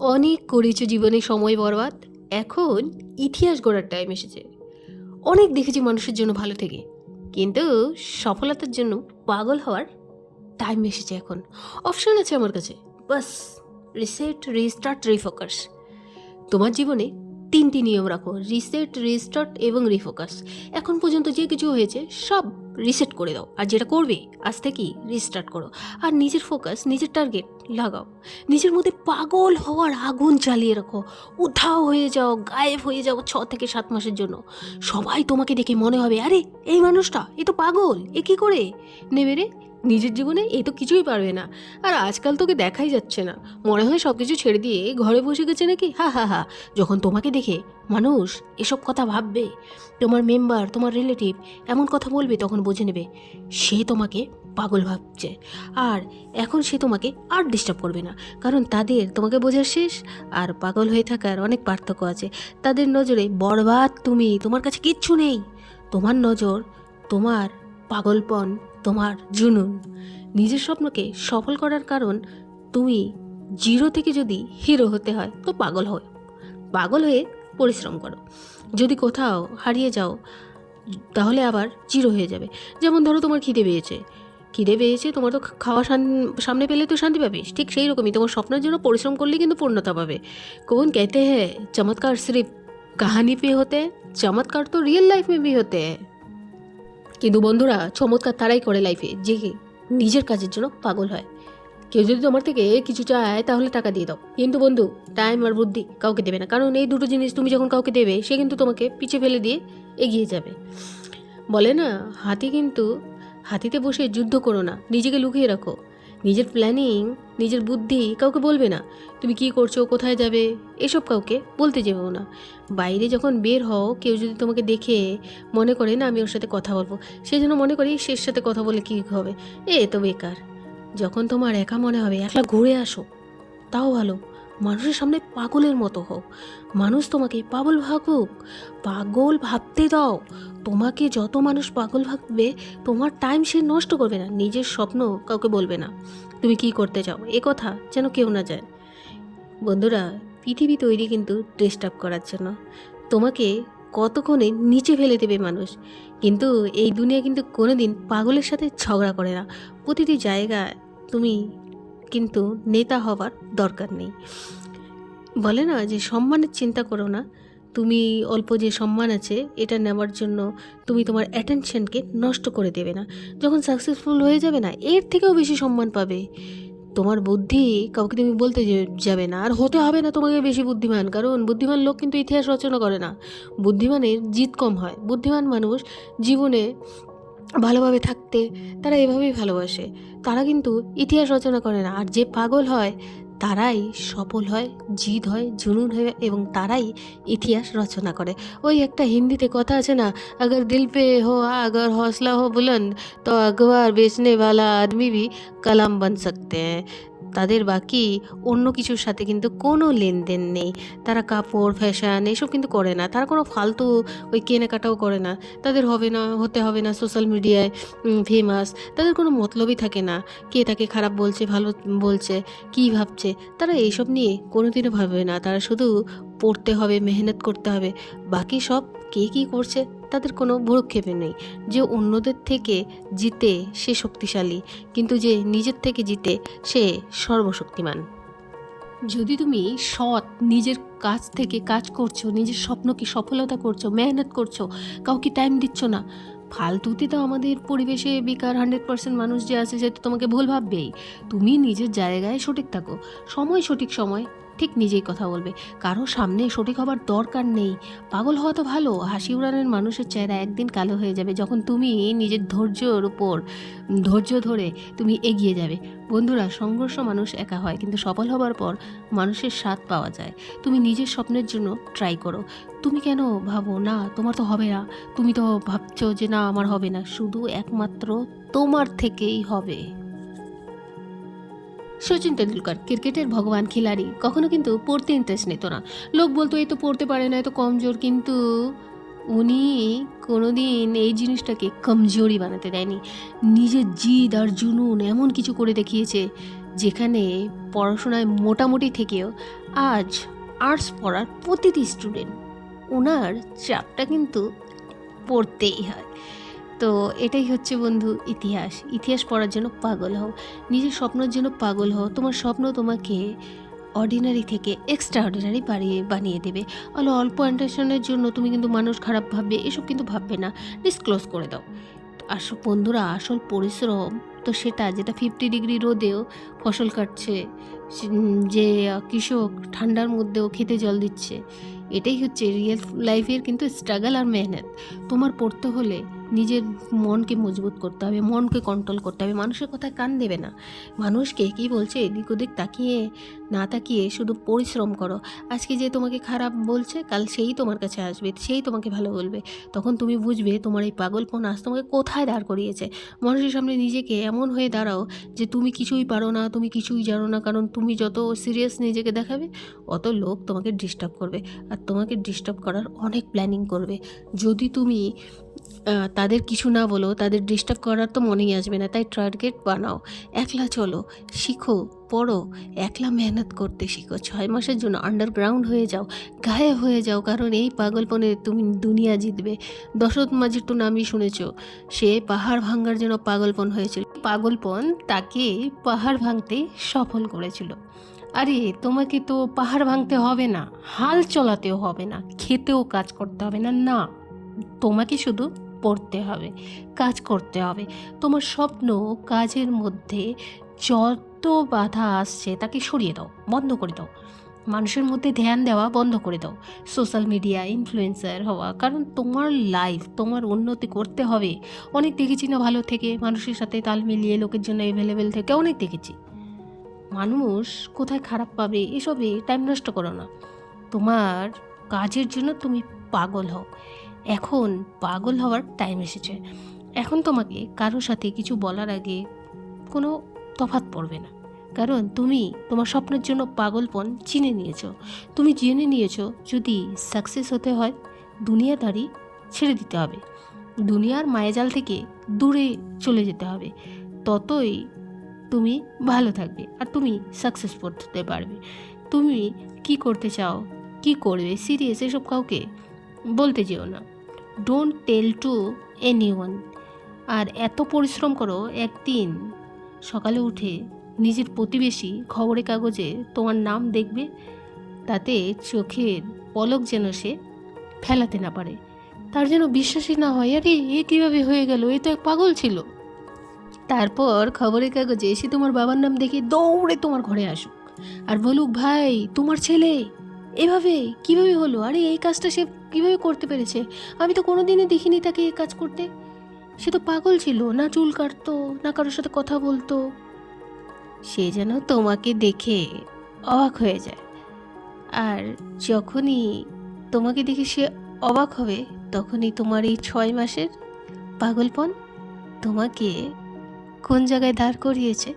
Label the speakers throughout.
Speaker 1: অনেক করেছে জীবনে সময় বরবাদ। এখন ইতিহাস গড়ার টাইম এসেছে। অনেক দেখেছি মানুষের জন্য ভালো থেকে। কিন্তু সফলতার জন্য পাগল হওয়ার টাইম এসেছে এখন। অপশান আছে আমার কাছে। বাস রিসেট রিস্টার্ট রিফোকাস তোমার জীবনে তিনটি নিয়ম রাখো রিসেট রিস্টার্ট এবং রিফোকাস এখন পর্যন্ত যে কিছু হয়েছে, সব রিসেট করে দাও। আর যেটা করবে, আজ থেকেই রিস্টার্ট করো। আর নিজের ফোকাস নিজের টার্গেট লাগাও। নিজের মধ্যে পাগল হওয়ার আগুন জ্বালিয়ে রাখো। উধাও হয়ে যাও, গায়েব হয়ে যাও ছ থেকে সাত মাসের জন্য। সবাই তোমাকে দেখে মনে হবে, আরে, এই মানুষটা, এ তো পাগল, এ কী করে? নেবে রে। নিজের জীবনে এ তো কিছুই পারবে না। আর আজকাল তোকে দেখাই যাচ্ছে না। মনে হয় সব কিছু ছেড়ে দিয়ে ঘরে বসে গেছে নাকি? হা হা হা। যখন তোমাকে দেখে, মানুষ, এসব কথা ভাববে? তোমার মেম্বার তোমার রিলেটিভ এমন কথা বলবে তখন বুঝে নেবে, সে তোমাকে পাগল ভাবছে। আর এখন সে তোমাকে আর ডিস্টার্ব করবে না। কারণ তাদের তোমাকে বোঝার শেষ। আর পাগল হয়ে থাকার অনেক পার্থক্য আছে। তাদের নজরে বরবাদ তুমি, তোমার কাছে কিচ্ছু নেই। তোমার নজর তোমার পাগলপন তোমার জুনুন নিজের স্বপ্নকে সফল করার কারণ তুমি জিরো থেকে যদি হিরো হতে হয় তো পাগল হও পাগল হয়ে পরিশ্রম করো যদি কোথাও হারিয়ে যাও তাহলে আবার জিরো হয়ে যাবে যেমন ধরো তোমার খিদে পেয়েছে খিদে পেয়েছে তোমার তো খাওয়া শান- সামনে পেলে তো শান্তি পাবে ঠিক সেই রকমই তোমার স্বপ্নের জন্য পরিশ্রম করলেই কিন্তু পূর্ণতা পাবে कौन कहते हैं चमत्कार सिर्फ कहानी पे होते हैं चमत्कार तो रियल लाइफ में भी होते हैं কিন্তু বন্ধুরা, চমৎকার তারাই করে লাইফে যে নিজের কাজের জন্য পাগল হয়। কেউ যদি তোমার থেকে কিছু চায়, তাহলে টাকা দিয়ে দাও। কিন্তু বন্ধু টাইম আর বুদ্ধি কাউকে দেবে না। কারণ এই দুটো জিনিস তুমি যখন কাউকে দেবে, সে কিন্তু তোমাকে পিছিয়ে ফেলে দিয়ে এগিয়ে যাবে। বলে না, হাতি কিন্তু হাতিতে বসে যুদ্ধ করো না, নিজেকে লুকিয়ে রাখো। নিজের প্ল্যানিং নিজের বুদ্ধি কাউকে বলবে না। তুমি কি করছ, কোথায় যাবে, এসব কাউকে বলতে যাবেও না। বাইরে যখন বের হও, কেউ যদি তোমাকে দেখে মনে করে, না, আমি ওর সাথে কথা বলব সেই জন্য মনে করি শের সাথে কথা বলে কী হবে? এ তো বেকার। যখন তোমার একা মনে হবে, একলা ঘুরে আসো। তাও ভালো। মানুষের সামনে পাগলের মতো হোক মানুষ তোমাকে পাগল ভাবুক পাগল ভাবতে দাও। তোমাকে যত মানুষ পাগল ভাববে, তোমার টাইম সে নষ্ট করবে না। নিজের স্বপ্ন কাউকে বলবে না। তুমি কি করতে চাও? এ কথা যেন কেউ না যায় বন্ধুরা, পৃথিবী তৈরি কিন্তু ডিস্টার্ব করার জন্য। তোমাকে কতক্ষণে নিচে ফেলে দেবে মানুষ? কিন্তু এই দুনিয়া কিন্তু কোনোদিন পাগলের সাথে ঝগড়া করে না। প্রতিটি জায়গায় তুমি কিন্তু নেতা হওয়ার দরকার নেই। বলে না যে সম্মানের চিন্তা করো না। তুমি অল্প যে সম্মান আছে, এটা নেওয়ার জন্য তুমি তোমার অ্যাটেনশনকে নষ্ট করে দেবে না। যখন সাকসেসফুল হয়ে যাবে না, এর থেকেও বেশি সম্মান পাবে। তোমার বুদ্ধি কাউকে তুমি বলতে যাবে না, আর হতে হবে না তোমাকে বেশি বুদ্ধিমান, কারণ বুদ্ধিমান লোক কিন্তু ইতিহাস রচনা করে না। বুদ্ধিমানের জিত কম হয়। বুদ্ধিমান মানুষ জীবনে ভালোভাবে থাকতে তারা এভাবেই ভালোবাসে তারা কিন্তু ইতিহাস রচনা করে না আর যে পাগল হয় তারাই সফল হয় জিদ হয় জুনুন হয় এবং তারাই ইতিহাস রচনা করে ওই একটা হিন্দিতে কথা আছে না अगर दिल पे हो अगर हौसला हो बुलंद तो अखबार बेचने वाला आदमी भी कलम बन सकते हैं তাদের বাকি অন্য কিছুর সাথে কিন্তু কোনো লেনদেন নেই। তারা কাপড় ফ্যাশন এসব কিন্তু করে না। তারা কোনো ফালতু ওই কেনাকাটাও করে না। তাদের হবে না, হতে হবে না সোশ্যাল মিডিয়ায় ফেমাস তাদের কোনো মতলবই থাকে না। কে তাকে খারাপ বলছে, ভালো বলছে, কী ভাবছে? তারা এইসব নিয়ে কোনোদিনও ভাবে না। তারা শুধু পড়তে হবে, মেহনত করতে হবে। বাকি সব কে কী করছে তাদের কোনো ভ্রুক্ষেপে নেই। যে অন্যদের থেকে জিতে সে শক্তিশালী, কিন্তু যে নিজের থেকে জিতে সে সর্বশক্তিমান। যদি তুমি সৎ, নিজের কাজ থেকে কাজ করছ, নিজের স্বপ্নকে সফলতা করছ, মেহনত করছ, কাউকে টাইম দিচ্ছ না। ফালতুতে তো আমাদের পরিবেশে বেকার হান্ড্রেড পার্সেন্ট মানুষ যে আছে সে তো তোমাকে ভুল ভাববেই। তুমি নিজের জায়গায় সঠিক থাকো। সময় সঠিক সময়। ঠিক নিজেই কথা বলবে। কারও সামনে সঠিক হবার দরকার নেই। পাগল হওয়া তো ভালো। হাসি উড়ানের মানুষের চেহারা একদিন কালো হয়ে যাবে যখন তুমি নিজের ধৈর্যর উপর, ধৈর্য ধরে তুমি এগিয়ে যাবে। বন্ধুরা, সংঘর্ষ মানুষ একা হয় কিন্তু সফল হবার পর মানুষের স্বাদ পাওয়া যায়। তুমি নিজের স্বপ্নের জন্য ট্রাই করো। তুমি কেন ভাবো, না, তোমার তো হবে না। তুমি তো ভাবছ যে, না, আমার হবে না। শুধু একমাত্র তোমার থেকেই হবে। সচিন তেন্ডুলকর, ক্রিকেটের ভগবান খিলাড়ি। কখনো কিন্তু পড়তে ইন্টারেস্ট নিত না। লোক বলতো, এই তো পড়তে পারে না এত কমজোর। কিন্তু উনি কোনোদিন এই জিনিসটাকে কমজোরি বানাতে দেয়নি। নিজের জিদ আর জুনুন এমন কিছু করে দেখিয়েছে, যেখানে পড়াশোনায় মোটামুটি থেকেও আজ আর্টস পড়ার প্রতিটি স্টুডেন্ট ওনার চাপটা কিন্তু পড়তেই হয়। তো এটাই হচ্ছে বন্ধু ইতিহাস। ইতিহাস পড়ার জন্য পাগল হও। নিজের স্বপ্নের জন্য পাগল হও। তোমার স্বপ্ন তোমাকে অর্ডিনারি থেকে এক্সট্রা অর্ডিনারি বাড়িয়ে, বানিয়ে দেবে। আলো অল্প অ্যান্টেশনের জন্য তুমি কিন্তু মানুষ খারাপ ভাববে, এসব কিন্তু ভাববে না। ডিসক্লোজ করে দাও। আসল বন্ধুরা, আসল পরিশ্রম তো সেটা যেটা ফিফটি ডিগ্রি রোদেও ফসল কাটছে, যে কৃষক ঠান্ডার মধ্যেও খেতে জল দিচ্ছে। এটাই হচ্ছে রিয়েল লাইফের কিন্তু স্ট্রাগল আর মেহনত। তোমার পড়তে হলে নিজের মনকে মজবুত করতে হবে, মনকে কন্ট্রোল করতে হবে। মানুষের কথায় কান দেবে না। মানুষকে কী বলছে? এদিক ওদিক তাকিয়ে না তাকিয়ে শুধু পরিশ্রম করো। আজকে যে তোমাকে খারাপ বলছে, কাল সেই তোমার কাছে আসবে, সেই তোমাকে ভালো বলবে। তখন তুমি বুঝবে তোমার এই পাগলপন আজ তোমাকে কোথায় দাঁড় করিয়েছে। মানুষের সামনে নিজেকে এমন হয়ে দাঁড়াও যে তুমি কিছুই পারো না, তুমি কিছুই জানো না, কারণ তুমি যত সিরিয়াস নিজেকে দেখাবে, অত লোক তোমাকে ডিস্টার্ব করবে। আর তোমাকে ডিস্টার্ব করার অনেক প্ল্যানিং করবে। যদি তুমি তাদের কিছু না বলো, তাদের ডিস্টার্ব করার তো মনেই আসবে না। তাই টার্গেট বানাও। একলা চলো, শিখো। পড়ো একলা মেহনত করতে শিখো। ছয় মাসের জন্য আন্ডারগ্রাউন্ড হয়ে যাও, গায়ে হয়ে যাও, কারণ এই পাগলপনে তুমি দুনিয়া জিতবে। দশরথ মাঝির তো নামই শুনেছ, সে পাহাড় ভাঙার জন্য পাগলপন হয়েছিল। পাগলপন তাকে পাহাড় ভাঙতে সফল করেছিল। আরে, তোমাকে তো পাহাড় ভাঙতে হবে না, হাল চলাতেও হবে না, খেতেও কাজ করতে হবে না না। তোমাকে শুধু পড়তে হবে, কাজ করতে হবে। তোমার স্বপ্ন কাজের মধ্যে যত বাধা আসছে, তাকে সরিয়ে দাও, বন্ধ করে দাও। মানুষের মধ্যে ধ্যান দেওয়া বন্ধ করে দাও। সোশ্যাল মিডিয়া ইনফ্লুয়েন্সার হওয়া, কারণ তোমার লাইফ তোমার উন্নতি করতে হবে। অনেক দেখেছি না ভালো থেকে, মানুষের সাথে তাল মিলিয়ে লোকের জন্য অ্যাভেলেবেল থেকে অনেক দেখেছি। মানুষ কোথায় খারাপ পাবে, এসবে টাইম নষ্ট করো না। তোমার কাজের জন্য তুমি পাগল হও। এখন পাগল হওয়ার টাইম এসেছে। এখন তোমাকে কারোর সাথে কিছু বলার আগে কোনো তফাৎ পড়বে না। কারণ তুমি তোমার স্বপ্নের জন্য পাগলপন চিনে নিয়েছো। তুমি জেনে নিয়েছো যদি সাকসেস হতে হয়, দুনিয়াদারি ছেড়ে দিতে হবে। দুনিয়ার মায়াজাল থেকে দূরে চলে যেতে হবে। ততই তুমি ভালো থাকবে আর তুমি সাকসেস করতে পারবে। তুমি কি করতে চাও, কি করবে, সিরিয়াস এসব কাউকে বলতে যেও না। ডোন্ট টেল টু এনি আর এত পরিশ্রম করো, একদিন সকালে উঠে নিজের প্রতিবেশী খবরের কাগজে তোমার নাম দেখবে, তাতে চোখের পলক যেন সে ফেলাতে না পারে। তার যেন বিশ্বাসই না হয়, আরে, এ কীভাবে হয়ে গেল? এ তো এক পাগল ছিল। তারপর খবরের কাগজে এসে তোমার বাবার নাম দেখে দৌড়ে তোমার ঘরে আসুক। আর বলুক, ভাই, তোমার ছেলে? এভাবে? কীভাবে হলো? আরে, এই কাজটা সে কীভাবে করতে পেরেছে? আমি তো কোনোদিনই দেখিনি তাকে এই কাজ করতে। সে তো পাগল ছিল, না চুল কাটতো, না কারোর সাথে কথা বলতো। সে যেন তোমাকে দেখে অবাক হয়ে যায়। আর যখনই তোমাকে দেখে সে অবাক হবে, তখনই তোমার এই ছয় মাসের পাগলপন তোমাকে কোন জায়গায় দাঁড় করিয়েছে,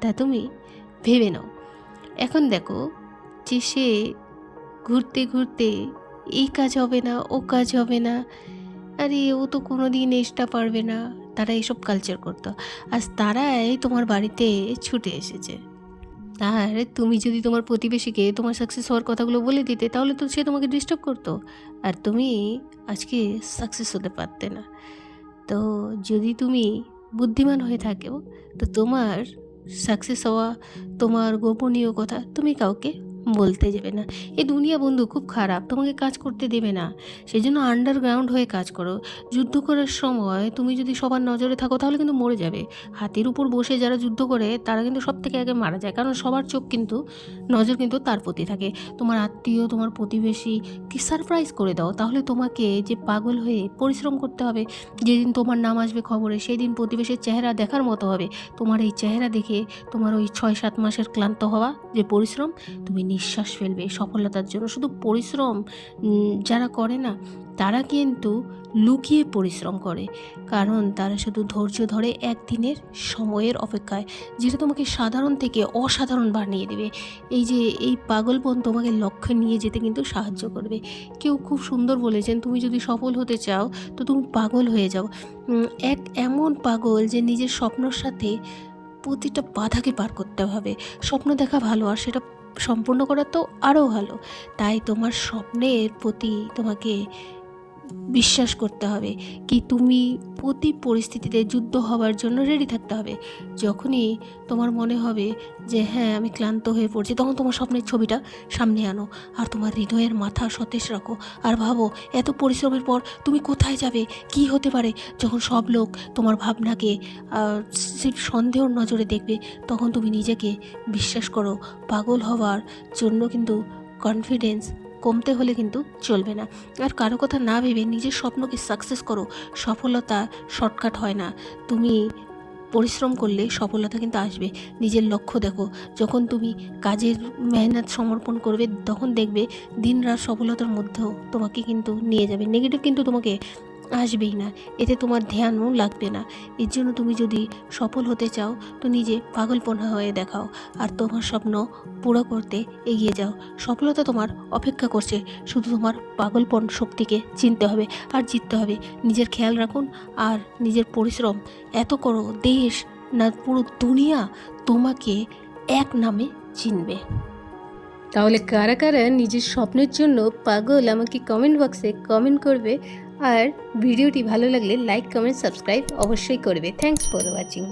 Speaker 1: তা তুমি ভেবে নাও। এখন দেখো যে সে ঘুরতে ঘুরতে এই কাজ হবে না, ও কাজ হবে না আরে, ও তো কোনো দিন এসটা পারবে না। তারা এসব কালচার করতো। আজ তারাই তোমার বাড়িতে ছুটে এসেছে। আর তুমি যদি তোমার প্রতিবেশীকে তোমার সাকসেস হওয়ার কথাগুলো বলে দিতে, তাহলে তো সে তোমাকে ডিস্টার্ব করতো। আর তুমি আজকে সাকসেস হতে পারতে না। তো যদি তুমি বুদ্ধিমান হয়ে থাকো, তো তোমার সাকসেস হওয়া, তোমার গোপনীয় কথা তুমি কাউকে বলতে যাবে না। এই দুনিয়া বন্ধু খুব খারাপ, তোমাকে কাজ করতে দেবে না। সেই জন্য আন্ডারগ্রাউন্ড হয়ে কাজ করো। যুদ্ধ করার সময় তুমি যদি সবার নজরে থাকো তাহলে কিন্তু মরে যাবে। হাতির উপর বসে যারা যুদ্ধ করে তারা কিন্তু সব থেকে আগে মারা যায়। কারণ সবার চোখ কিন্তু, নজর কিন্তু তার প্রতি থাকে। তোমার আত্মীয়, তোমার প্রতিবেশী, কি সারপ্রাইজ করে দাও। তাহলে তোমাকে যে পাগল হয়ে পরিশ্রম করতে হবে, যেদিন তোমার নাম আসবে খবরে সেই দিন প্রতিবেশীর চেহারা দেখার মতো হবে। তোমার এই চেহারা দেখে তোমার ওই ছয় সাত মাসের ক্লান্ত হওয়া যে পরিশ্রম, তুমি নিঃশ্বাস ফেলবে সফলতার জন্য। শুধু পরিশ্রম যারা করে না, তারা কিন্তু লুকিয়ে পরিশ্রম করে। কারণ তারা শুধু ধৈর্য ধরে একদিনের সময়ের অপেক্ষায়, যেটা তোমাকে সাধারণ থেকে অসাধারণ বানিয়ে দেবে। এই যে, এই পাগলপন তোমাকে লক্ষ্যে নিয়ে যেতে কিন্তু সাহায্য করবে। কেউ খুব সুন্দর বলেছেন, তুমি যদি সফল হতে চাও, তো তুমি পাগল হয়ে যাও। এক এমন পাগল যে নিজের স্বপ্নর সাথে প্রতিটা বাধাকে পার করতে হবে। স্বপ্ন দেখা ভালো আর সেটা সম্পূর্ণ করা তো আরও ভালো। তাই তোমার স্বপ্নের প্রতি তোমাকে বিশ্বাস করতে হবে কি তুমি প্রতি পরিস্থিতিতে যুদ্ধ হওয়ার জন্য রেডি থাকতে হবে। যখনই তোমার মনে হবে যে হ্যাঁ আমি ক্লান্ত হয়ে পড়ছি, তখন তোমার স্বপ্নের ছবিটা সামনে আনো। আর তোমার হৃদয়ের মাথা সতেজ রাখো। আর ভাবো, এত পরিশ্রমের পর তুমি কোথায় যাবে? কি হতে পারে? যখন সব লোক তোমার ভাবনাকে সন্দেহর নজরে দেখবে, তখন তুমি নিজেকে বিশ্বাস করো। পাগল হওয়ার জন্য কিন্তু কনফিডেন্স কমতে হলে কিন্তু চলবে না। আর কারও কথা না ভেবে নিজের স্বপ্নকে সাকসেস করো, সফলতা শর্টকাট হয় না। তুমি পরিশ্রম করলে সফলতা কিন্তু আসবে। নিজের লক্ষ্য দেখো। যখন তুমি কাজের মেহনত সমর্পণ করবে, তখন দেখবে দিন রাত সফলতার মধ্যেও তোমাকে কিন্তু নিয়ে যাবে। নেগেটিভ কিন্তু তোমাকে আসবেই না। এতে তোমার ধ্যানও লাগবে না। এর জন্য তুমি যদি সফল হতে চাও, তো নিজে পাগলপনা হয়ে দেখাও। আর তোমার স্বপ্ন পুরো করতে এগিয়ে যাও। সফলতা তোমার অপেক্ষা করছে। শুধু তোমার পাগলপন শক্তিকে চিনতে হবে আর জিততে হবে। নিজের খেয়াল রাখুন আর নিজের পরিশ্রম। এত করো, দেশ না পুরো দুনিয়া তোমাকে এক নামে চিনবে। তাহলে কারা কারা নিজের স্বপ্নের জন্য পাগল আমাকে কমেন্ট বক্সে কমেন্ট করবে আর ভিডিওটি ভালো লাগলে লাইক কমেন্ট সাবস্ক্রাইব অবশ্যই করবে। Thanks for watching